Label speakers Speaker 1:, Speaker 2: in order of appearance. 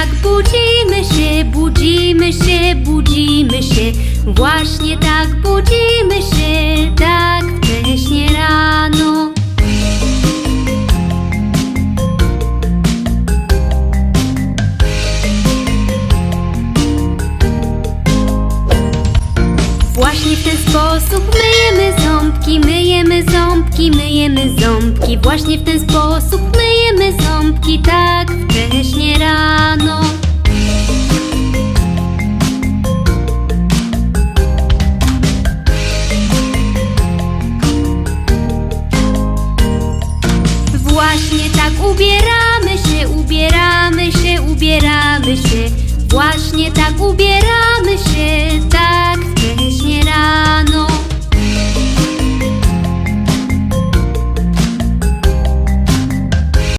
Speaker 1: tak budzimy się, budzimy się, budzimy się. Właśnie tak budzimy się, tak wcześnie rano. Właśnie w ten sposób myjemy ząbki, myjemy ząbki, myjemy ząbki. Właśnie w ten sposób ubieramy się, ubieramy się, ubieramy się. Właśnie tak ubieramy